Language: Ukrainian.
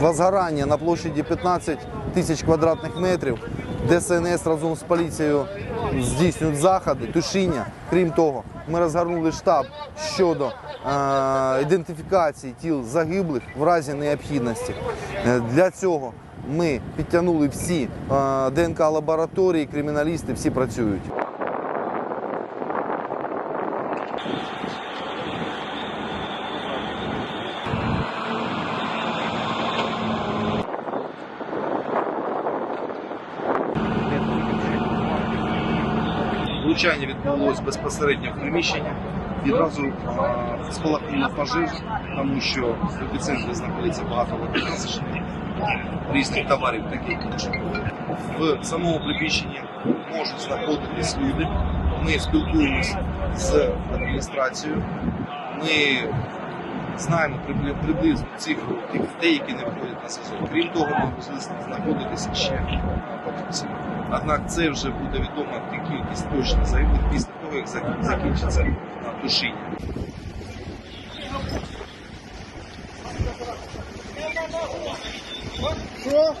Возгорання на площаді 15 тисяч квадратних метрів. ДСНС разом з поліцією здійснюють заходи, тушіння. Крім того, ми розгорнули штаб щодо е, ідентифікації тіл загиблих в разі необхідності. Е, для цього ми підтягнули всі е, ДНК лабораторії, криміналісти всі працюють. Влучання відбулося безпосередньо в приміщенні. Відразу е, спалахнула пожежа, тому що в епіцентрі знаходиться багато водонасичних різних товарів таких. В самому приміщенні можуть знаходитись люди. Ми спілкуємося з адміністрацією. Ми знаємо приблизно цифру тих людей, які не виходять на сезон. Крім того, ми знаходитися ще фахівці. Однак це вже буде відомо кількість точно загиблих після того, як закінчиться тушіння. Що?